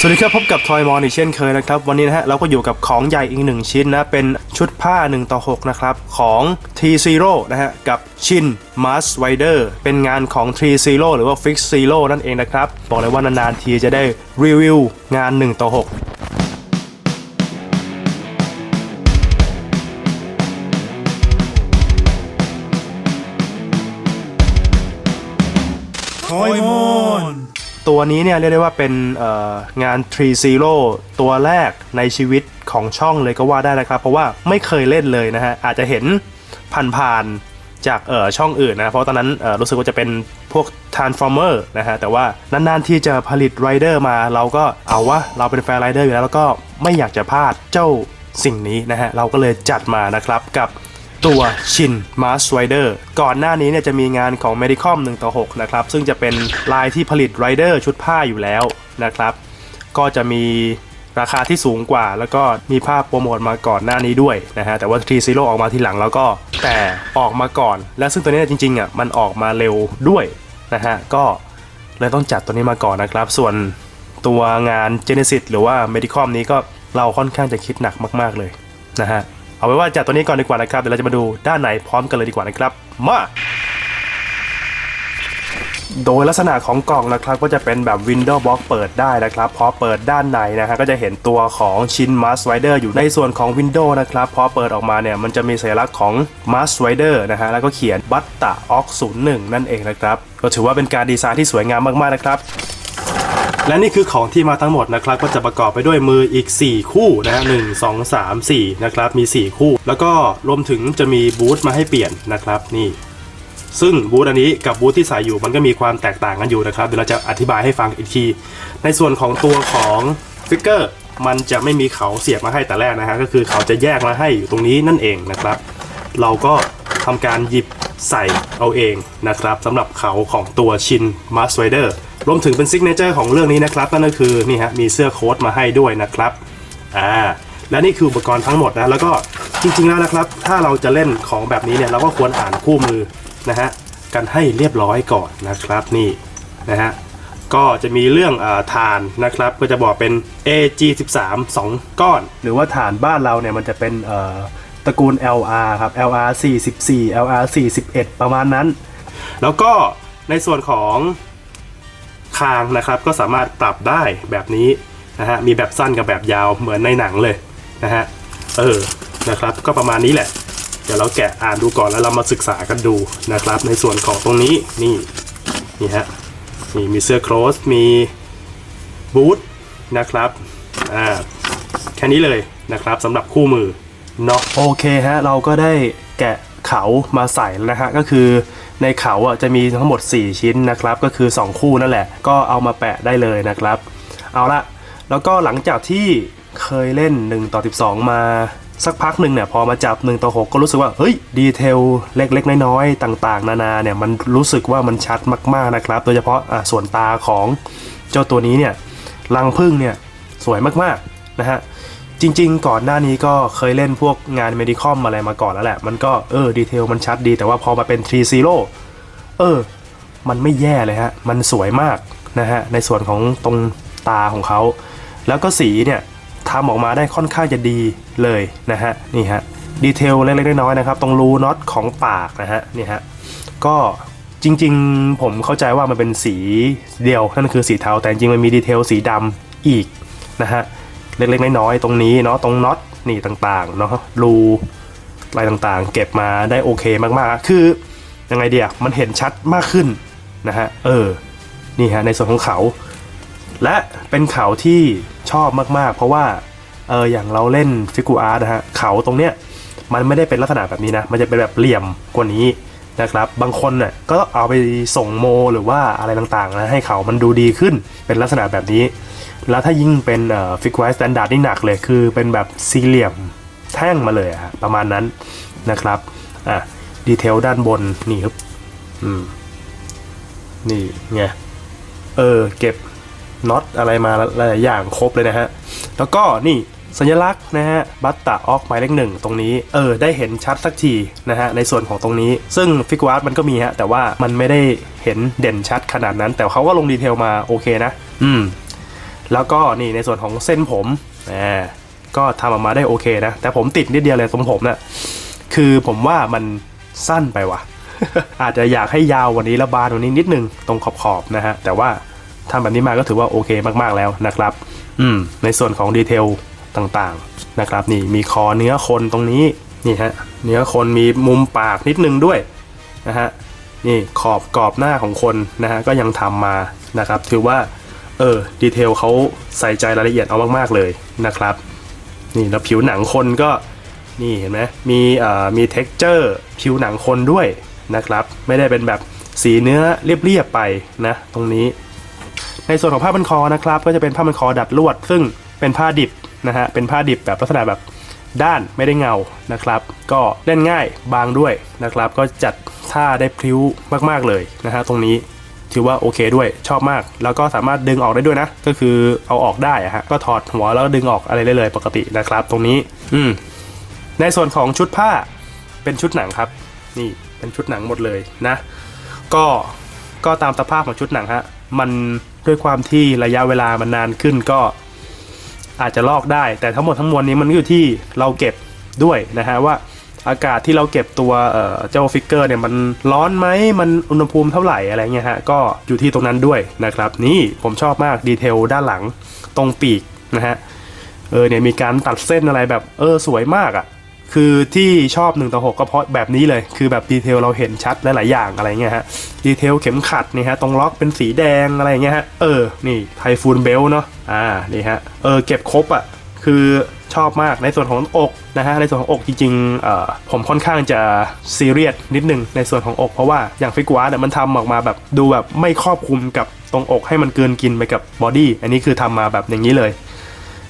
สวัสดีครับ พบกับทอยมอนอีกเช่นเคยนะครับ วันนี้นะฮะเราก็อยู่กับของใหญ่อีกหนึ่งชิ้นนะ เป็นชุดผ้า1ต่อ6นะครับ ของ T Zero นะฮะ กับชิน Mars Rider เป็นงานของ T Zero หรือว่า Fix Zero นั่นเองนะครับ บอกเลยว่านานๆทีจะได้รีวิวงาน 1 ต่อ 6ทอยมอน ตัวนี้เนี่ยเรียกได้ว่าเป็นงาน3 Zero ตัวแรกในชีวิตของช่องเลยก็ว่าได้นะครับ เพราะว่าไม่เคยเล่นเลยนะฮะ อาจจะเห็นผ่านๆจากช่องอื่นนะ เพราะตอนนั้นรู้สึกว่าจะเป็นพวก Transformer นะฮะ แต่ว่านานๆที่จะผลิตไรเดอร์มาเราก็เอาวะเราเป็นแฟนไรเดอร์อยู่แล้วแล้วก็ไม่อยากจะพลาดเจ้าสิ่งนี้นะฮะ เราก็เลยจัดมานะครับกับ ตัวชินมาสไรเดอร์ก่อนหน้านี้เนี่ยจะมีงานของ Medicom 1ต่อ6นะครับ ซึ่งจะเป็นลายที่ผลิตไรเดอร์ชุดผ้าอยู่แล้วนะครับ ก็จะมีราคาที่สูงกว่า แล้วก็มีภาพโปรโมทมาก่อนหน้านี้ด้วยนะฮะแต่ว่า T Zero ออกมาทีหลังแล้วก็แต่ออกมาก่อน และซึ่งตัวนี้จริงๆอะมันออกมาเร็วด้วยนะฮะก็เลยต้องจัดตัวนี้มาก่อนนะครับ ส่วนตัวงาน Genesis หรือว่า Medicom นี้ก็เราค่อนข้างจะคิดหนักมาก ๆเลยนะฮะ เอาไว้ว่าจัดตัวนี้ก่อนดีกว่านะครับ เดี๋ยวเราจะมาดูด้านไหนพร้อมกันเลยดีกว่านะครับ มา โดยลักษณะของกล่องนะครับก็จะเป็นแบบ Windows Box เปิดได้นะครับ พอเปิดด้านในนะฮะก็จะเห็นตัวของชิ้น Mars Rider อยู่ในส่วนของ Windows นะครับ พอเปิดออกมาเนี่ยมันจะมีสัญลักษณ์ของ Mars Rider นะฮะแล้วก็เขียน b u t t a o x 01นั่นเองนะครับ ก็ถือว่าเป็นการดีไซน์ที่สวยงามมากๆนะครับ และนี่คือของที่มาทั้งหมดนะครับ ก็จะประกอบไปด้วยมืออีก 4 คู่นะฮะหนึ่งสองสามสี่นะครับมี 4 คู่ แล้วก็รวมถึงจะมีบูทมาให้เปลี่ยนนะครับนี่ซึ่งบูธอันนี้กับบูธที่ใส่อยู่มันก็มีความแตกต่างกันอยู่นะครับเดี๋ยวเราจะอธิบายให้ฟังอีกที ในส่วนของตัวของฟิกเกอร์มันจะไม่มีเขาเสียบมาให้แต่แรกนะฮะก็คือเขาจะแยกมาให้อยู่ตรงนี้นั่นเองนะครับ เราก็ทำการหยิบใส่เอาเองนะครับสำหรับเขาของตัวชินมาส r เดอร์ รวมถึงเป็นซิกเนเจอร์ของเรื่องนี้นะครับนั่นก็คือนี่ฮะมีเสื้อโค้ทมาให้ด้วยนะครับอ่าและนี่คืออุปกรณ์ทั้งหมดนะแล้วก็จริงๆแล้วนะครับ ถ้าเราจะเล่นของแบบนี้เนี่ยเราก็ควรอ่านคู่มือนะฮะกันให้เรียบร้อยก่อนนะครับนี่นะฮะก็จะมีเรื่องอาฐานนะครับก็จะบอกเป็น AG13 2 ก้อน หรือว่าฐานบ้านเราเนี่ยมันจะเป็นเอ่อตระกูล LR ครับ LR 44 LR 41 ประมาณนั้น แล้วก็ในส่วนของ คางนะครับก็สามารถปรับได้แบบนี้นะฮะมีแบบสั้นกับแบบยาวเหมือนในหนังเลยนะฮะเออนะครับก็ประมาณนี้แหละ เดี๋ยวเราแกะอ่านดูก่อนแล้วเรามาศึกษากันดูนะครับ ในส่วนของตรงนี้นี่นี่ฮะนี่มีเสื้อโครสมีบูทนะครับอ่าแค่นี้เลยนะครับสำหรับคู่มือเนาะโอเคฮะเราก็ได้แกะเขามาใส่แล้วนะฮะก็คือ ในเขาอะจะมีทั้งหมด 4 ชิ้นนะครับ ก็คือ 2 คู่นั่นแหละ ก็เอามาแปะได้เลยนะครับ เอาละแล้วก็หลังจากที่เคยเล่น 1 ต่อ 12 มาสักพักหนึ่งเนี่ยพอมาจับ1ต่อ6ก็รู้สึกว่าเฮ้ยดีเทลเล็กๆ น้อยๆ ต่างๆ นานาเนี่ยมันรู้สึกว่ามันชัดมากๆนะครับ โดยเฉพาะอะส่วนตาของเจ้าตัวนี้เนี่ยรังพึ่งเนี่ยสวยมากๆนะฮะ จริง ๆ ก่อนหน้านี้ก็เคยเล่นพวกงาน Medicom อะไรมาก่อนแล้วแหละ มันก็เออดีเทลมันชัดดีแต่ว่าพอมาเป็น3 Zero เออ มันไม่แย่เลยฮะ มันสวยมากนะฮะ ในส่วนของตรงตาของเขา แล้วก็สีเนี่ยทำออกมาได้ค่อนข้างจะดีเลยนะฮะ นี่ฮะ ดีเทลเล็กๆน้อยๆนะครับ ตรงรูน็อตของปากนะฮะ นี่ฮะ ก็จริง ๆ ผมเข้าใจว่ามันเป็นสีเดียว นั่นคือสีเทาแต่จริงมันมีดีเทลสีดำอีกนะฮะ เล็กๆน้อยๆตรงนี้เนาะตรงน็อตนี่ต่างๆเนาะรูอะไรต่างๆ เก็บมาได้โอเคมากๆ คือยังไงเดียมันเห็นชัดมากขึ้นนะฮะเออนี่ฮะในส่วนของเขา และเป็นเขาที่ชอบมากๆ เพราะว่าเอออย่างเราเล่นฟิกูอาร์นะฮะเขาตรงเนี้ยมันไม่ได้เป็นลักษณะแบบนี้นะ มันจะเป็นแบบเหลี่ยมกว่านี้นะครับ บางคนเนี่ยก็เอาไปส่งโมหรือว่าอะไรต่างๆนะให้เขามันดูดีขึ้นเป็นลักษณะแบบนี้ แล้วถ้ายิ่งเป็นเอ่อฟิกไวสแตนดาร์ดนี่หนักเลย คือเป็นแบบสี่เหลี่ยมแท่งมาเลยอะประมาณนั้นนะครับอะดีเทลด้านบนนี่ครับอืมนี่ไงเออเก็บน็อตอะไรมาหลายอย่างครบเลยนะฮะ แล้วก็นี่สัญลักษณ์นะฮะบัตตาออกหมายเลขหนึ่งตรงนี้เออได้เห็นชัดสักทีนะฮะในส่วนของตรงนี้ ซึ่งฟิกวาร์ดมันก็มีฮะแต่ว่ามันไม่ได้เห็นเด่นชัดขนาดนั้น แต่เขาก็ลงดีเทลมาโอเคนะ อืม แล้วก็นี่ในส่วนของเส้นผมแหมก็ทำออกมาได้โอเคนะ แต่ผมติดนิดเดียวเลยตรงผมนะ่ะคือผมว่ามันสั้นไปว่ะ อาจจะอยากให้ยาววันนี้และบานวันนี้นิดนึงตรงขอบๆนะฮะ แต่ว่าทำแบบนี้มาก็ถือว่าโอเคมากๆแล้วนะครับ อืม ในส่วนของดีเทลต่างๆนะครับ นี่มีคอเนื้อคนตรงนี้นี่ฮะเนื้อคนมีมุมปากนิดนึงด้วยนะฮะนี่ขอบกรอบหน้าของคนนะฮะก็ยังทำมานะครับ ถือว่า เออดีเทลเขาใส่ใจรายละเอียดเอามากๆเลยนะครับ นี่แล้วผิวหนังคนก็นี่เห็นไหมมีเอ่อมี t e x t อร์ผิวหนังคนด้วยนะครับ ไม่ได้เป็นแบบสีเนื้อเรียบๆไปนะ ตรงนี้ ในส่วนของผ้าพันคอนะครับ ก็จะเป็นผ้าพันคอดัดลวด ซึ่งเป็นผ้าดิบนะฮะเป็นผ้าดิบแบบลักษณะแบบด้านไม่ได้เงานะครับ ก็เล่นง่ายบางด้วยนะครับ ก็จัดท่าได้พริ้วมากๆเลยนะฮะตรงนี้ ถือว่าโอเคด้วยชอบมาก แล้วก็สามารถดึงออกได้ด้วยนะ ก็คือเอาออกได้อะฮะก็ถอดหัวแล้วก็ดึงออกอะไรได้เลยปกตินะครับ ตรงนี้อืมในส่วนของชุดผ้าเป็นชุดหนังครับ นี่เป็นชุดหนังหมดเลยนะ ก็ก็ตามสภาพของชุดหนังฮะมันด้วยความที่ระยะเวลามันนานขึ้นก็อาจจะลอกได้ แต่ทั้งหมดทั้งมวลนี้มันอยู่ที่เราเก็บด้วยนะฮะว่า อากาศที่เราเก็บตัวเจ้าฟิกเกอร์เนี่ยมันร้อนไหมมันอุณหภูมิเท่าไหร่อะไรเงี้ยฮะก็อยู่ที่ตรงนั้นด้วยนะครับนี่ผมชอบมากดีเทลด้านหลังตรงปีกนะฮะเออเนี่ยมีการตัดเส้นอะไรแบบเออสวยมากอะ่ะคือที่ชอบ1ต่อ6ก็เพราะแบบนี้เลย คือแบบดีเทลเราเห็นชัดหลายๆอย่างอะไรเงี้ยฮะดีเทลเข็มขัดนี่ฮะตรงล็อกเป็นสีแดงอะไรเงี้ยฮะเออนี่ไทฟูนเบลเนาะอ่านี่ฮะเออเก็บครบอะ่ะ คือชอบมากในส่วนของอกนะฮะในส่วนของอกจริงๆผมค่อนข้างจะซีเรียสนิดนึงในส่วนของอกเพราะว่าอย่างฟิกวาร์เนี่ยมันทำออกมาแบบดูแบบไม่ครอบคลุมกับตรงอกให้มันเกินกินไปกับบอดี้อันนี้คือทำมาแบบอย่างนี้เลย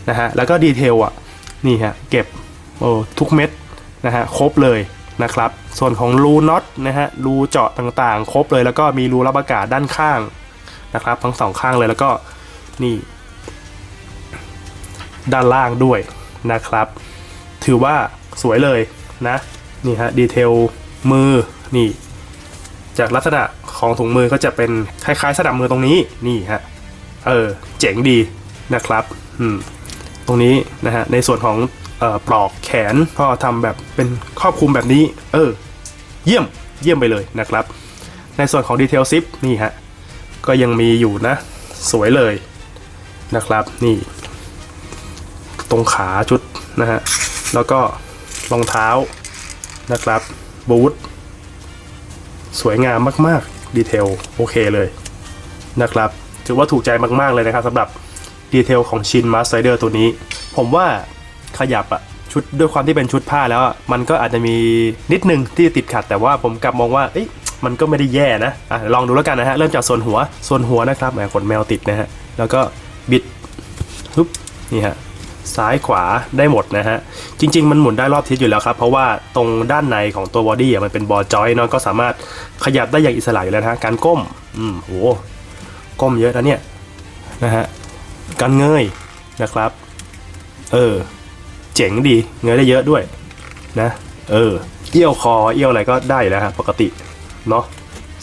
นะฮะแล้วก็ดีเทลอะนี่ฮะเก็บโอ้ทุกเม็ดนะฮะครบเลยนะครับส่วนของรูน็อตนะฮะรูเจาะต่างๆ ครบเลยแล้วก็มีรูรับอากาศด้านข้างนะครับทั้งสองข้างเลยแล้วก็นี่ ด้านล่างด้วยนะครับ ถือว่าสวยเลยนะ นี่ฮะดีเทลมือนี่ จากลักษณะของถุงมือก็จะเป็นคล้ายๆสนับมือตรงนี้นี่ฮะเออเจ๋งดีนะครับอืมตรงนี้นะฮะในส่วนของออปลอกแขนก็ทำแบบเป็นครอบคลุมแบบนี้ เออ เยี่ยมเยี่ยมไปเลยนะครับ ในส่วนของดีเทลซิปนี่ฮะก็ยังมีอยู่นะ สวยเลยนะครับ นี่ ตรงขาชุดนะฮะ แล้วก็รองเท้านะครับบูทสวยงามมากๆ ดีเทลโอเคเลยนะครับถือว่าถูกใจมากๆเลยนะครับสำหรับดีเทลของชินมาสไ r เดอร์ตัวนี้ ผมว่าขยับอะชุดด้วยความที่เป็นชุดผ้าแล้วมันก็อาจจะมีนิดนึงที่ติดขัด แต่ว่าผมกลับมองว่าเอ๊ะมันก็ไม่ได้แย่นะอะลองดูแล้วกันนะฮะ เริ่มจากส่วนหัว ส่วนหัวนะครับแหมขนแมวติดนะฮะ แล้วก็บิดฮึบนี่ฮะ ซ้ายขวาได้หมดนะฮะ จริง ๆ มันหมุนได้รอบทิศอยู่แล้วครับ เพราะว่าตรงด้านในของตัวบอดี้อะมันเป็นบอจอยเนาะก็สามารถขยับได้อย่างอิสระอยู่แล้วนะการก้ม อืมโหก้มเยอะนะเนี่ยนะฮะการเงยนะครับ เออ เจ๋งดีเงยได้เยอะด้วยนะ เออ เอี้ยวคอเอี้ยวอะไรก็ได้แล้วฮะปกติเนาะ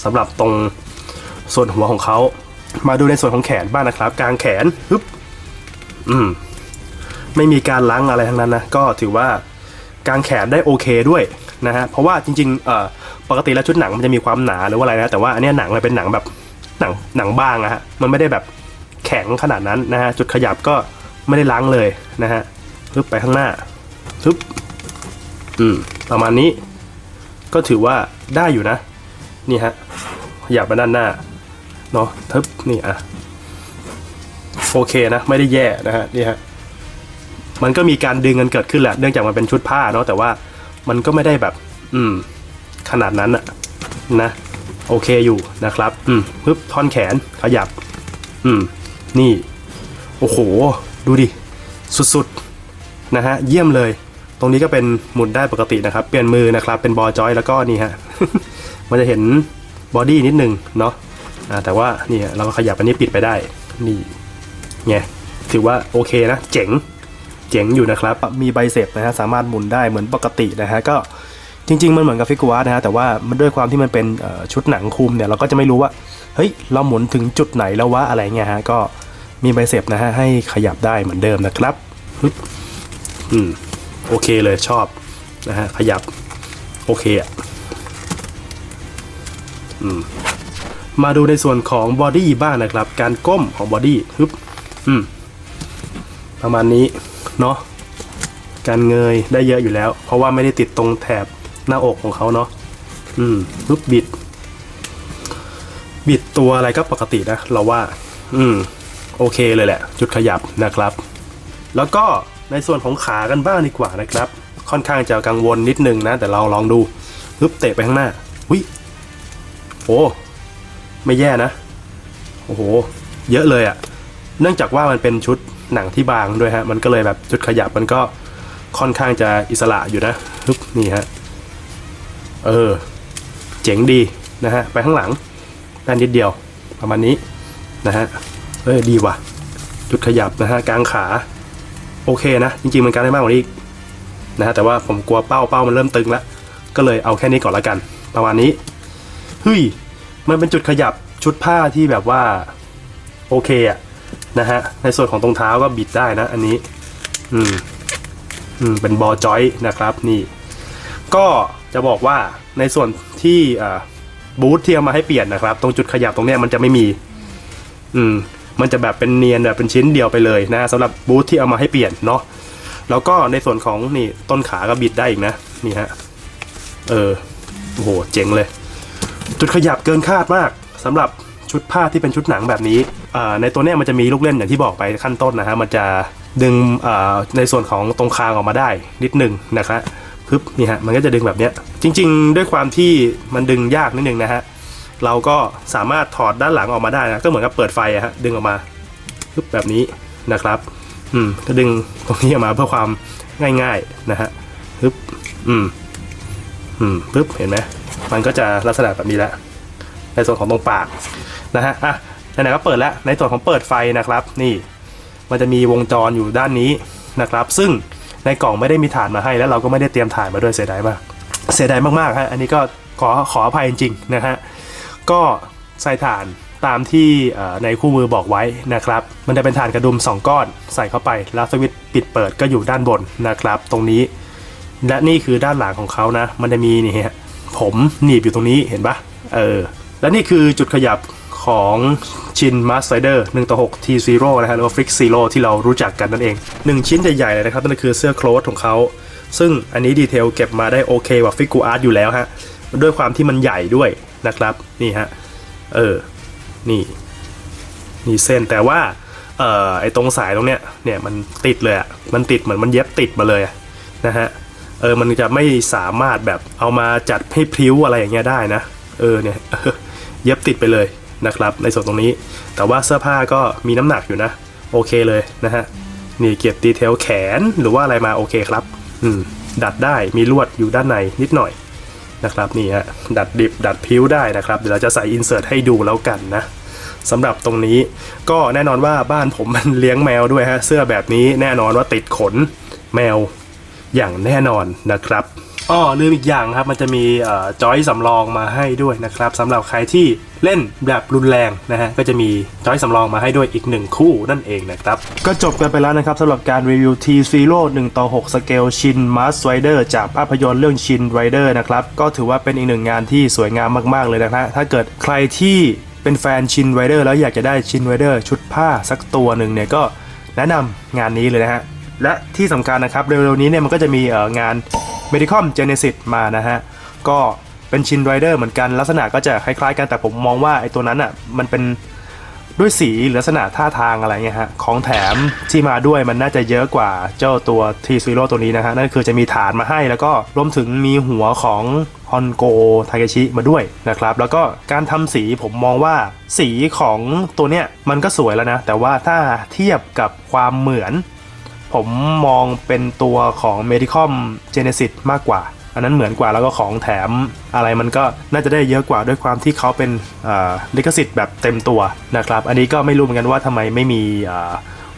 สำหรับตรงส่วนหัวของเขามาดูในส่วนของแขนบ้างนะครับ กลางแขนฮึบอืม ไม่มีการล้างอะไรทั้งนั้นนะก็ถือว่ากางแขนได้โอเคด้วยนะฮะเพราะว่าจริงๆเอ่อปกติแล้วชุดหนังมันจะมีความหนาหรือว่าอะไรนะแต่ว่าอันเนี้ยหนังมันเป็นหนังแบบหนังหนังบางอะฮะมันไม่ได้แบบแข็งขนาดนั้นนะฮะจุดขยับก็ไม่ได้ล้างเลยนะฮะทึบไปข้างหน้าทึบอืมประมาณนี้ ก็ถือว่าได้อยู่นะนี่ฮะขยับมาด้านหน้าเนาะทึบนี่อะโอเคนะ ไม่ได้แย่นะฮะนี่ฮะ มันก็มีการดึงกันเกิดขึ้นแหละเนื่องจากมันเป็นชุดผ้าเนาะแต่ว่ามันก็ไม่ได้แบบ อืม ขนาดนั้นอะนะโอเคอยู่นะครับ อืมปึ๊บท่อนแขนขยับ อืม นี่ โอ้โห ดูดิ สุดๆ นะฮะ เยี่ยมเลย ตรงนี้ก็เป็นหมุนได้ปกตินะครับ เปลี่ยนมือนะครับ เป็นบอจอยแล้วก็นี่ฮะ มันจะเห็นบอดี้นิดนึงเนาะอ่าแต่ว่านี่เราก็ขยับอันนี้ปิดไปได้ นี่ไงถือว่าโอเคนะ เจ๋ง จ๋งอยู่นะครับ มีใบเสพนะฮะสามารถหมุนได้เหมือนปกตินะฮะก็จริง ๆ มันเหมือนกับฟิกวาร์นะฮะแต่ว่ามันด้วยความที่มันเป็นชุดหนังคุมเนี่ยเราก็จะไม่รู้ว่าเฮ้ยเราหมุนถึงจุดไหนแล้ววะอะไรเงี้ยฮะก็มีไบเซปนะฮะให้ขยับได้เหมือนเดิมนะครับฮึบอืมโอเคเลยชอบนะฮะขยับโอเคอะอืมมาดูในส่วนของบอดี้บ้างนะครับ การก้มของบอดี้ฮึบอืมประมาณนี้ เนาะการเงยได้เยอะอยู่แล้ว เพราะว่าไม่ได้ติดตรงแถบหน้าอกของเขาเนาะอืมฮึบบิด บิดตัวอะไรก็ปกตินะ เราว่า อืม โอเคเลยแหละ จุดขยับนะครับ แล้วก็ในส่วนของขากันบ้างดีกว่านะครับ ค่อนข้างจะกังวลนิดนึงนะ แต่เราลองดูปึ๊บเตะไปข้างหน้าวิโอ้ไม่แย่นะ โอ้โห เยอะเลยอะ่ะ เนื่องจากว่ามันเป็นชุด หนังที่บางด้วยฮะ มันก็เลยแบบจุดขยับมันก็ค่อนข้างจะอิสระอยู่นะฮึบนี่ฮะ เออ เจ๋งดีนะฮะ ไปข้างหลังด้านนิดเดียวประมาณนี้นะฮะ เอ้ยดีว่ะ จุดขยับนะฮะกลางขา โอเคนะ จริงๆมันการได้มากกว่านี้นะฮะ แต่ว่าผมกลัวเป้าเป้ามันเริ่มตึงแล้ว ก็เลยเอาแค่นี้ก่อนละกัน ประมาณนี้เฮ้ยมันเป็นจุดขยับชุดผ้าที่แบบว่า โอเคอะ นะฮะ ในส่วนของตรงเท้าก็บิดได้นะ อันนี้ อืม อืม เป็นบอจอยนะครับ นี่ ก็จะบอกว่าในส่วนที่บูธที่เอามาให้เปลี่ยนนะครับ ตรงจุดขยับตรงเนี้ยมันจะไม่มี อืม มันจะแบบเป็นเนียนแบบเป็นชิ้นเดียวไปเลยนะสำหรับบูธที่เอามาให้เปลี่ยนเนาะ แล้วก็ในส่วนของนี่ต้นขาก็บิดได้อีกนะ นี่ฮะ เออ โอ้โห เจ๋งเลย จุดขยับเกินคาดมากสำหรับชุดผ้าที่เป็นชุดหนังแบบนี้ ในตัวเนี้ยมันจะมีลูกเล่นอย่างที่บอกไปขั้นต้นนะฮะมันจะดึงในส่วนของตรงคางออกมาได้นิดหนึ่งนะครับปึ๊บนี่ฮะมันก็จะดึงแบบเนี้ยจริง ๆ ด้วยความที่มันดึงยากนิดนึงนะฮะเราก็สามารถถอดด้านหลังออกมาได้นะก็เหมือนกับเปิดไฟอะฮะดึงออกมาปึ๊บแบบนี้นะครับอืมก็ดึงตรงนี้ออกมาเพื่อความง่ายๆนะฮะปึ๊บอืมอืมปึ๊บเห็นไหมมันก็จะลักษณะแบบนี้แหละในส่วนของตรงปากนะฮะอะ ไหนๆก็เปิดแล้วในส่วนของเปิดไฟนะครับ นี่ มันจะมีวงจรอยู่ด้านนี้นะครับ ซึ่งในกล่องไม่ได้มีฐานมาให้ แล้วเราก็ไม่ได้เตรียมฐานมาด้วยเสียดายมาก เสียดายมากๆฮะอันนี้ก็ขอขออภัยจริงๆนะฮะก็ใส่ฐานตามที่ในคู่มือบอกไว้นะครับ มันจะเป็นฐานกระดุม 2 ก้อนใส่เข้าไป แล้วสวิตช์ปิดเปิดก็อยู่ด้านบนนะครับ ตรงนี้ และนี่คือด้านหลังของเขานะ มันจะมีนี่ฮะผมหนีบอยู่ตรงนี้เห็นปะเออ และนี่คือจุดขยับ ของชินมาสไ r เดอร์1ต่อ6 T0 นะฮะหรือว่า Fix Zero ที่เรารู้จักกันนั่นเอง 1 ชิ้นใหญ่ๆเลยนะครับ นั่นคือเสื้อโคลทของเขา ซึ่งอันนี้ดีเทลเก็บมาได้โอเคกว่าฟิกกูอาร์ตอยู่แล้วฮะ ด้วยความที่มันใหญ่ด้วยนะครับ นี่ฮะ เออ นี่ นี่เส้นแต่ว่า เอ่อ ไอตรงสายตรงเนี้ย เนี่ยมันติดเลยอะมันติดเหมือนมันเย็บติดมาเลยะนะฮะ เออ มันจะไม่สามารถแบบเอามาจัดให้พริ้วอะไรอย่างเงี้ยได้นะ เออ เนี่ย เย็บติดไปเลย นะครับในส่วนตรงนี้ แต่ว่าเสื้อผ้าก็มีน้ำหนักอยู่นะ โอเคเลยนะฮะนี่เก็บดีเทลแขนหรือว่าอะไรมาโอเคครับ อืมดัดได้มีลวดอยู่ด้านในนิดหน่อยนะครับนี่ฮะดัดดิบดัดพิ้วได้นะครับ เดี๋ยวเราจะใส่อินเสิร์ตให้ดูแล้วกันนะสำหรับตรงนี้ก็แน่นอนว่าบ้านผมมันเลี้ยงแมวด้วยฮะเสื้อแบบนี้แน่นอนว่าติดขนแมวอย่างแน่นอนนะครับ อ้อลืมอีกอย่างครับ มันจะมีจอยสำรองมาให้ด้วยนะครับสำหรับใครที่เล่นแบบรุนแรงนะฮะก็จะมีจอยสำรองมาให้ด้วยอีกหนึ่งคู่นั่นเองนะครับ ก็จบกันไปแล้วนะครับสำหรับการรีวิว T0 1ต่อ6สเกลชินมาสไรเดอร์จากภาพยนตร์เรื่องชินไรเดอร์นะครับ ก็ถือว่าเป็นอีกหนึ่งงานที่สวยงามมากๆเลยนะฮะถ้าเกิดใครที่เป็นแฟนชินไรเดอร์แล้วอยากจะได้ชินไรเดอร์ชุดผ้าสักตัวหนึ่งเนี่ยก็แนะนำงานนี้เลยนะฮะและที่สำคัญนะครับเร็วๆนี้เนี่ยมันก็จะมีงาน เอ่องาน Medicom Genesis มานะฮะ ก็เป็นชินไรเดอร์เหมือนกันลักษณะก็จะคล้ายๆกันแต่ผมมองว่าไอ้ตัวนั้นอะมันเป็นด้วยสีหรือลักษณะท่าทางอะไรเงี้ยฮะ ของแถมที่มาด้วยมันน่าจะเยอะกว่าเจ้าตัว T Zero ตัวนี้นะฮะ นั่นคือจะมีฐานมาให้แล้วก็รวมถึงมีหัวของฮอนโกทาเกชิมาด้วยนะครับ แล้วก็การทำสีผมมองว่าสีของตัวเนี้ยมันก็สวยแล้วนะ แต่ว่าถ้าเทียบกับความเหมือน ผมมองเป็นตัวของ Medicom Genesis มากกว่า อันนั้นเหมือนกว่าแล้วก็ของแถมอะไรมันก็น่าจะได้เยอะกว่าด้วยความที่เขาเป็นลิขสิทธิ์แบบเต็มตัวนะครับ อันนี้ก็ไม่รู้เหมือนกันว่าทำไมไม่มี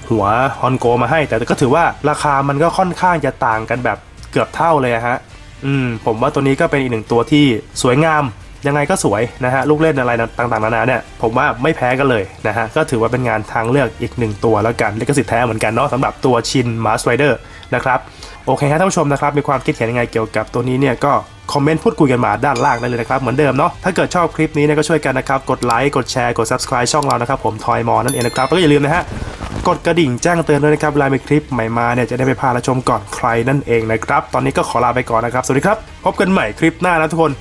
หัวฮอนโกมาให้ แต่ก็ถือว่าราคามันก็ค่อนข้างจะต่างกันแบบเกือบเท่าเลยฮะอืมผมว่าตัวนี้ก็เป็นอีกหนึ่งตัวที่สวยงาม ยังไงก็สวยนะฮะลูกเล่นอะไรต่างๆนานาเนี่ยผมว่าไม่แพ้กันเลยนะฮะก็ถือว่าเป็นงานทางเลือกอีกหนึ่งตัวแล้วกันลิขสิทธิ์แท้เหมือนกันเนาะสำหรับตัวชินมาสไ r เดอร์นะครับโอเคฮะท่านผู้ชมนะครับมีความคิดเห็นยังไงเกี่ยวกับตัวนี้เนี่ยก็คอมเมนต์พูดคุยกันมาด้านล่างได้เลยนะครับ เหมือนเดิมเนาะถ้าเกิดชอบคลิปนี้เนี่ยก็ช่วยกันนะครับ กดไลค์กดแชร์กด subscribe ช่องเรานะครับผมทอยมอนั่นเองนะครับแล้วก็อย่าลืมนะฮะกดกระดิ่งแจ้งเตือนด้วยนะครับเวลามีคลิปใหม่มาเนี่ยจะได้ไปพาละชมก่อนใครนั่นเองนะครับตอนนี้ก็ขอลาไปก่อนนะครับสวัสดีครับพบกันใหม่คลิปหน้านะทุกคน